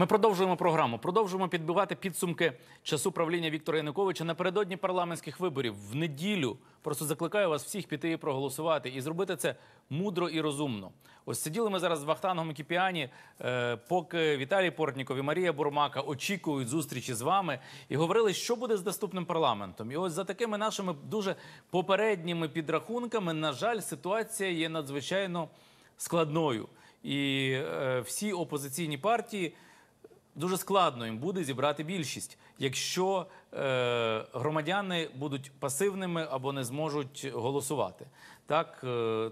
Ми продовжуємо програму. Продовжуємо підбивати підсумки часу правління Віктора Януковича напередодні парламентських виборів в неділю. Просто закликаю вас всіх піти і проголосувати і зробити це мудро і розумно. Ось сиділи ми зараз з Вахтангом Кіпіані, е, поки Віталій Портніков і Марія Бурмака очікують зустрічі з вами і говорили, що буде з наступним парламентом. І ось за такими нашими дуже попередніми підрахунками, на жаль, ситуація є надзвичайно складною. І е, всі опозиційні партії дуже складно їм буде зібрати більшість, якщо е, громадяни будуть пасивними або не зможуть голосувати. Так е,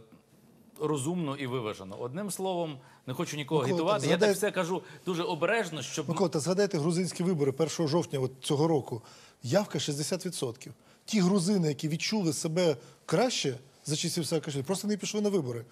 розумно і виважено. Одним словом, не хочу нікого Микола, агітувати. так Я так все кажу дуже обережно, щоб Микола, та згадайте грузинські вибори 1 жовтня от цього року. Явка 60%. Ті грузини, які відчули себе краще за часів Саакашвілі, просто не пішли на вибори.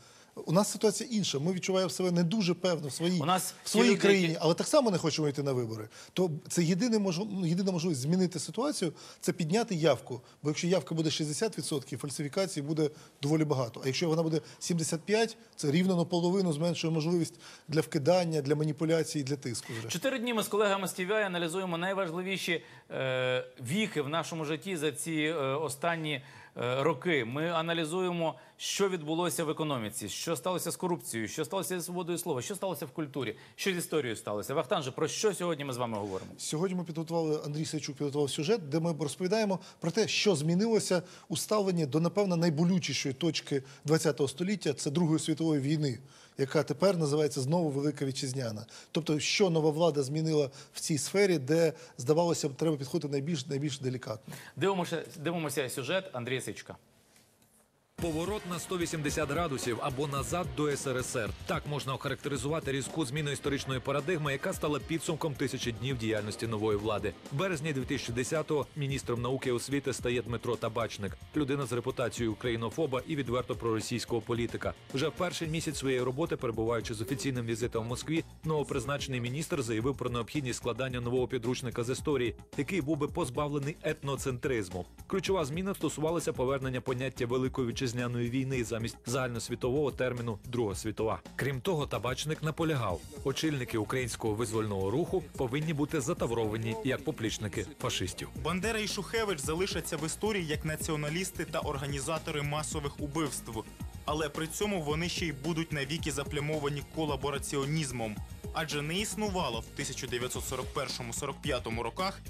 У нас ситуація інша. Ми відчуваємо себе не дуже певно в своїй, У нас в своїй люди, країні, які- але так само не хочемо йти на вибори. То це єдине мож... ну, єдина можливість змінити ситуацію це підняти явку. Бо якщо явка буде 60%, фальсифікацій буде доволі багато. А якщо вона буде 75%, це рівно наполовину зменшує можливість для вкидання, для маніпуляцій, для тиску. зрештою. Чотири дні ми з колегами з TVI аналізуємо найважливіші е, віхи в нашому житті за ці е, останні роки. Ми аналізуємо, що відбулося в економіці, що сталося з корупцією, що сталося зі свободою слова, що сталося в культурі, що з історією сталося. Вахтанже, про що сьогодні ми з вами говоримо? Сьогодні ми підготували Андрій Сайчук підготував сюжет, де ми розповідаємо про те, що змінилося у ставленні до напевно найболючішої точки ХХ століття це Другої світової війни, яка тепер називається знову Велика Вітчизняна. Тобто, що нова влада змінила в цій сфері, де здавалося б, треба підходити найбільш найбільш делікатно. Дивимося, дивимося сюжет Андрія Сичка. Поворот на 180 градусів або назад до СРСР. Так можна охарактеризувати різку зміну історичної парадигми, яка стала підсумком тисячі днів діяльності нової влади. В березні 2010-го міністром науки і освіти стає Дмитро Табачник, людина з репутацією українофоба і відверто проросійського політика. Вже в перший місяць своєї роботи, перебуваючи з офіційним візитом в Москві, новопризначений міністр заявив про необхідність складання нового підручника з історії, який був би позбавлений етноцентризму. Ключова зміна стосувалася повернення поняття великої вітчизняної війни замість загальносвітового терміну Друга світова. Крім того, табачник наполягав, очільники українського визвольного руху повинні бути затавровані як поплічники фашистів. Бандера і Шухевич залишаться в історії як націоналісти та організатори масових убивств. Але при цьому вони ще й будуть навіки заплямовані колабораціонізмом. Адже не існувало в 1941-45 роках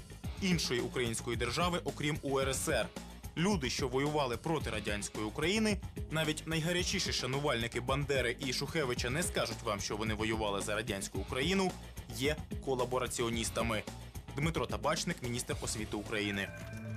іншої української держави, окрім УРСР. Люди, що воювали проти радянської України, навіть найгарячіші шанувальники Бандери і Шухевича не скажуть вам, що вони воювали за радянську Україну, є колабораціоністами. Дмитро Табачник, міністр освіти України.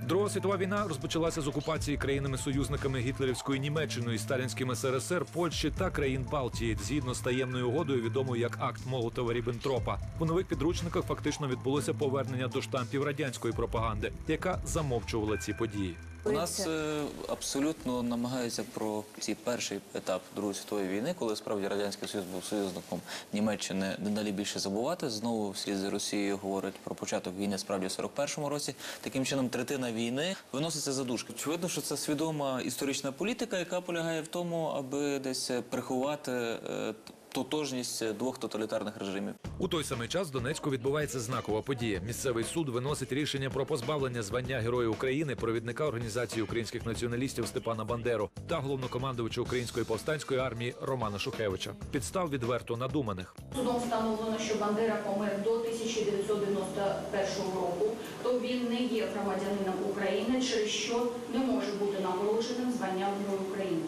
Друга світова війна розпочалася з окупації країнами-союзниками гітлерівської Німеччини і сталінським СРСР, Польщі та країн Балтії, згідно з таємною угодою, відомою як акт Молотова Ріббентропа. У нових підручниках фактично відбулося повернення до штампів радянської пропаганди, яка замовчувала ці події. У нас е, абсолютно намагаються про цей перший етап Другої світової війни, коли справді радянський союз був союзником Німеччини, дедалі більше забувати. Знову вслід за Росією говорять про початок війни справді в 41-му році. Таким чином, третина війни виноситься за дужки. Очевидно, що це свідома історична політика, яка полягає в тому, аби десь приховати е, тотожність двох тоталітарних режимів. У той самий час в Донецьку відбувається знакова подія. Місцевий суд виносить рішення про позбавлення звання Героя України провідника організації українських націоналістів Степана Бандеру та головнокомандувача української повстанської армії Романа Шухевича. Підстав відверто надуманих. Судом встановлено, що Бандера помер до 1991 року, то він не є громадянином України, через що не може бути нагородженим званням Героя України.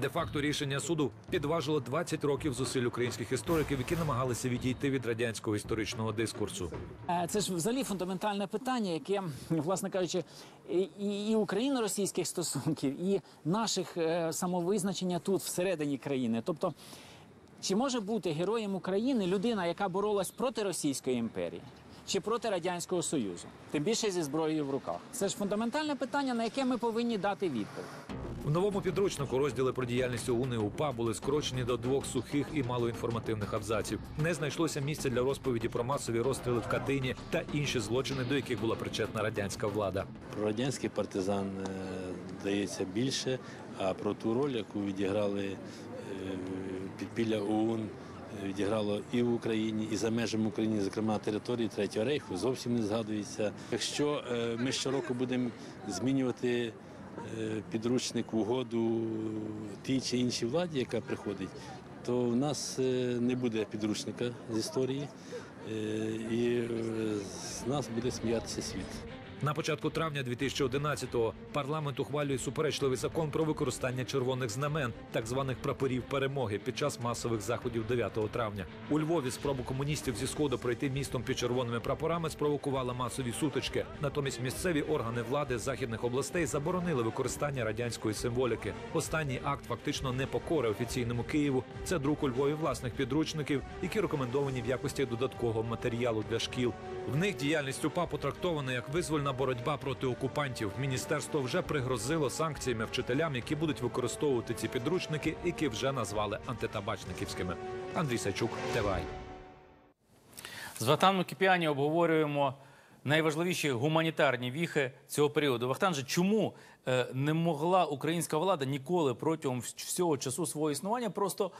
Де-факто рішення суду підважило 20 років зусиль українських істориків, які намагалися відійти від радянського історичного дискурсу. Е, Це ж взагалі фундаментальне питання, яке, власне кажучи, і, україно-російських стосунків, і наших е, самовизначення тут всередині країни. Тобто, чи може бути героєм України людина, яка боролась проти Російської імперії? Чи проти радянського союзу, тим більше зі зброєю в руках, це ж фундаментальне питання, на яке ми повинні дати відповідь. В новому підручнику розділи про діяльність ОУН УПА були скорочені до двох сухих і малоінформативних абзаців. Не знайшлося місця для розповіді про масові розстріли в Катині та інші злочини, до яких була причетна радянська влада. Про радянський партизан е, дається більше, а про ту роль, яку відіграли е, підпілля ОУН відіграло і в Україні, і за межами України, зокрема території Третього рейху, зовсім не згадується. Якщо е, ми щороку будемо змінювати е, підручник угоду тій чи іншій владі, яка приходить, то в нас е, не буде підручника з історії, е, і е, з нас буде сміятися світ. На початку травня 2011-го парламент ухвалює суперечливий закон про використання червоних знамен, так званих прапорів перемоги, під час масових заходів 9 травня. У Львові спробу комуністів зі сходу пройти містом під червоними прапорами спровокувала масові сутички. Натомість місцеві органи влади західних областей заборонили використання радянської символіки. Останній акт фактично не покори офіційному Києву. Це друк у Львові власних підручників, які рекомендовані в якості додаткового матеріалу для шкіл. В них діяльність УПА потрактована як визвольна боротьба проти окупантів. Міністерство вже пригрозило санкціями вчителям, які будуть використовувати ці підручники, які вже назвали антитабачниківськими. Андрій Сайчук, ТВАЙ. З Вахтаном Кіпіані обговорюємо найважливіші гуманітарні віхи цього періоду. Вахтан же, чому е, не могла українська влада ніколи протягом всього часу свого існування просто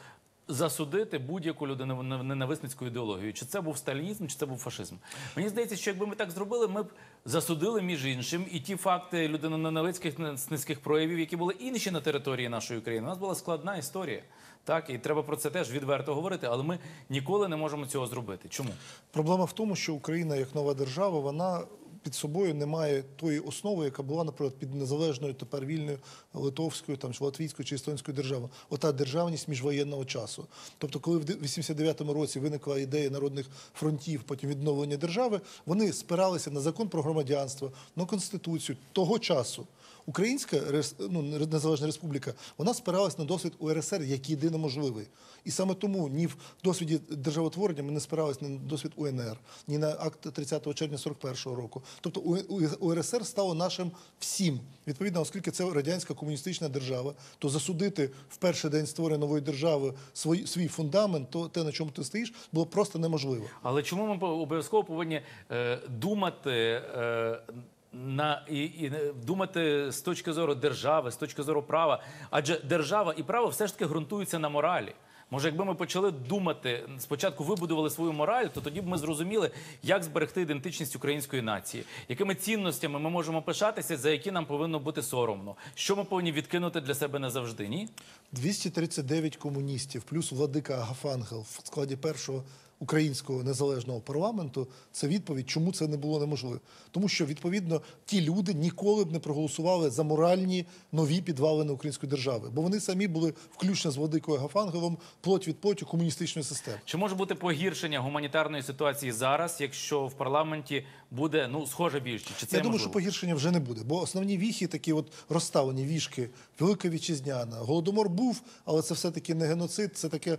засудити будь-яку людину ненависницьку ідеологію? Чи це був сталінізм, чи це був фашизм? Мені здається, що якби ми так зробили, ми б засудили між іншим і ті факти людиноненавицьких низьких проявів, які були інші на території нашої країни. У нас була складна історія. Так, і треба про це теж відверто говорити, але ми ніколи не можемо цього зробити. Чому? Проблема в тому, що Україна як нова держава, вона під собою не має тої основи, яка була, наприклад, під незалежною тепер вільною литовською, там чи латвійською чи естонською державою. Ота державність міжвоєнного часу. Тобто, коли в 89-му році виникла ідея народних фронтів, потім відновлення держави, вони спиралися на закон про громадянство, на конституцію того часу. Українська ну, незалежна республіка вона спиралась на досвід УРСР як єдино можливий. І саме тому ні в досвіді державотворення ми не спирались на досвід УНР, ні на акт 30 червня 41-го року. Тобто УРСР стало нашим всім. Відповідно, оскільки це радянська комуністична держава, то засудити в перший день створення нової держави свій, свій фундамент, то те, на чому ти стоїш, було просто неможливо. Але чому ми обов'язково повинні е, думати е, на і, і е, думати з точки зору держави, з точки зору права? Адже держава і право все ж таки ґрунтуються на моралі. Може, якби ми почали думати спочатку вибудували свою мораль, то тоді б ми зрозуміли, як зберегти ідентичність української нації, якими цінностями ми можемо пишатися, за які нам повинно бути соромно, що ми повинні відкинути для себе назавжди. Ні? 239 комуністів плюс владика Агафангел в складі першого українського незалежного парламенту це відповідь, чому це не було неможливо. Тому що відповідно ті люди ніколи б не проголосували за моральні нові підвалини української держави, бо вони самі були включно з владикою Агафангелом плоть від плоті комуністичної системи. Чи може бути погіршення гуманітарної ситуації зараз, якщо в парламенті буде ну схоже більше? Чи це Я думаю, можливо? що погіршення вже не буде, бо основні віхи, такі от розставлені вішки, Велика Вітчизняна, Голодомор був, але це все-таки не геноцид, це таке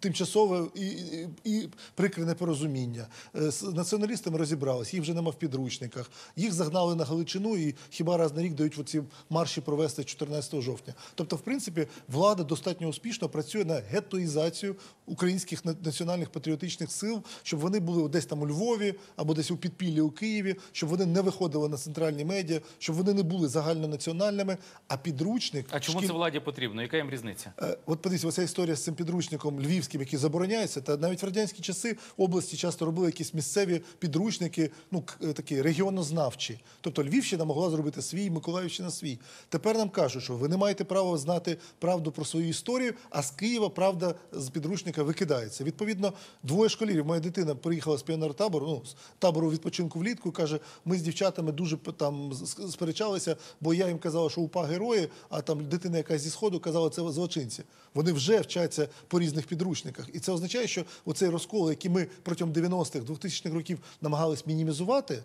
тимчасове і, і, і прикре непорозуміння. Е, З націоналістами розібрались, їх вже нема в підручниках. Їх загнали на Галичину і хіба раз на рік дають оці марші провести 14 жовтня. Тобто, в принципі, влада достатньо успішно працює на гетоїзацію українських національних патріотичних сил, щоб вони були десь там у Львові або десь у підпіллі у Києві, щоб вони не виходили на центральні медіа, щоб вони не були загальнонаціональними. А підручник А чому шкіль- це владі потрібно? Яка їм різниця? Е, От подивіться, оця історія з цим підручником львівським, який забороняється, та навіть в часи області часто робили якісь місцеві підручники, ну е, такі регіонознавчі. Тобто Львівщина могла зробити свій, Миколаївщина свій. Тепер нам кажуть, що ви не маєте права знати правду про свою історію, а з Києва правда з підручника викидається. Відповідно, двоє школярів. Моя дитина приїхала з піонер-табору, ну з табору відпочинку влітку. і Каже, ми з дівчатами дуже там сперечалися, бо я їм казала, що упа герої, а там дитина якась зі сходу казала, це злочинці. Вони вже вчаться по різних підручниках. І це означає, що оцей розкол, який ми протягом 90-х, 2000-х років намагались мінімізувати.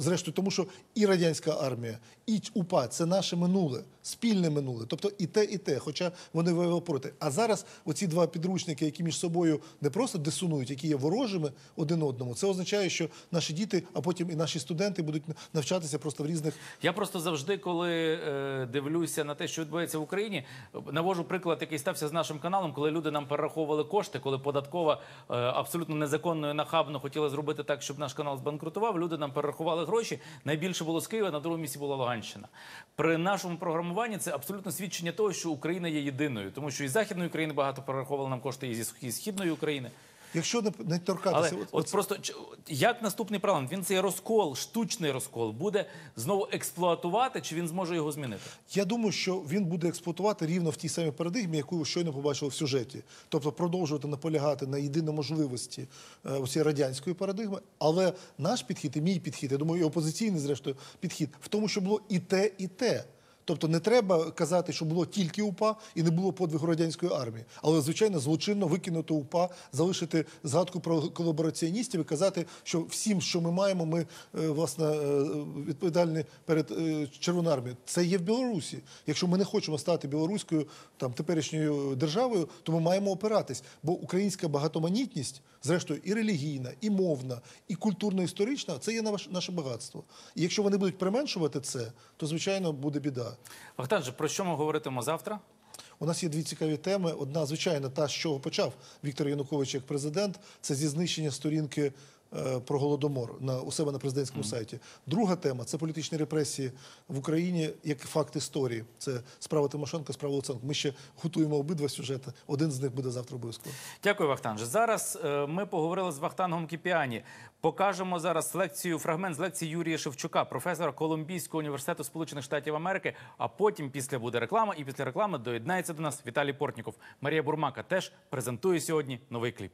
Зрештою, тому що і радянська армія, і УПА це наше минуле, спільне минуле. Тобто і те, і те, хоча вони воювали проти. А зараз оці два підручники, які між собою не просто дисонують, які є ворожими один одному, це означає, що наші діти, а потім і наші студенти будуть навчатися просто в різних Я просто завжди, коли е, дивлюся на те, що відбувається в Україні, навожу приклад, який стався з нашим каналом, коли люди нам перераховували кошти, коли податкова е, абсолютно незаконно і нахабно хотіла зробити так, щоб наш канал збанкрутував. Люди нам перерахували гроші. Найбільше було з Києва, на другому місці була Луганщина. При нашому програмуванні це абсолютно свідчення того, що Україна є єдиною, тому що і західної України багато перераховували нам кошти, і зі схід- східної України. Якщо не, не Але торкатися, от, от- просто як наступний парламент він цей розкол, штучний розкол, буде знову експлуатувати, чи він зможе його змінити? Я думаю, що він буде експлуатувати рівно в тій самій парадигмі, яку ви щойно побачили в сюжеті. Тобто продовжувати наполягати на єдиній можливості е, оцієї радянської парадигми. Але наш підхід і мій підхід, я думаю, і опозиційний, зрештою, підхід в тому, що було і те, і те. Тобто не треба казати, що було тільки УПА і не було подвигу радянської армії. Але, звичайно, злочинно викинути УПА, залишити згадку про колабораціоністів і казати, що всім, що ми маємо, ми е, власне е, відповідальні перед е, Червоною армією. Це є в Білорусі. Якщо ми не хочемо стати білоруською там теперішньою державою, то ми маємо опиратись. Бо українська багатоманітність, зрештою, і релігійна, і мовна, і культурно-історична це є наш- наше багатство. І якщо вони будуть применшувати це, то звичайно буде біда. Вахтан же, про що ми говоритимо завтра? У нас є дві цікаві теми. Одна, звичайно, та, з чого почав Віктор Янукович як президент, це зі знищення сторінки про голодомор на у себе на президентському сайті. Друга тема це політичні репресії в Україні як факт історії. Це справа Тимошенко, справа Луценко. Ми ще готуємо обидва сюжети. Один з них буде завтра обов'язково. Дякую, Вахтанже. Зараз е, ми поговорили з Вахтангом Кіпіані. Покажемо зараз лекцію, фрагмент з лекції Юрія Шевчука, професора Колумбійського університету Сполучених Штатів Америки. А потім після буде реклама, і після реклами доєднається до нас Віталій Портніков. Марія Бурмака теж презентує сьогодні новий кліп.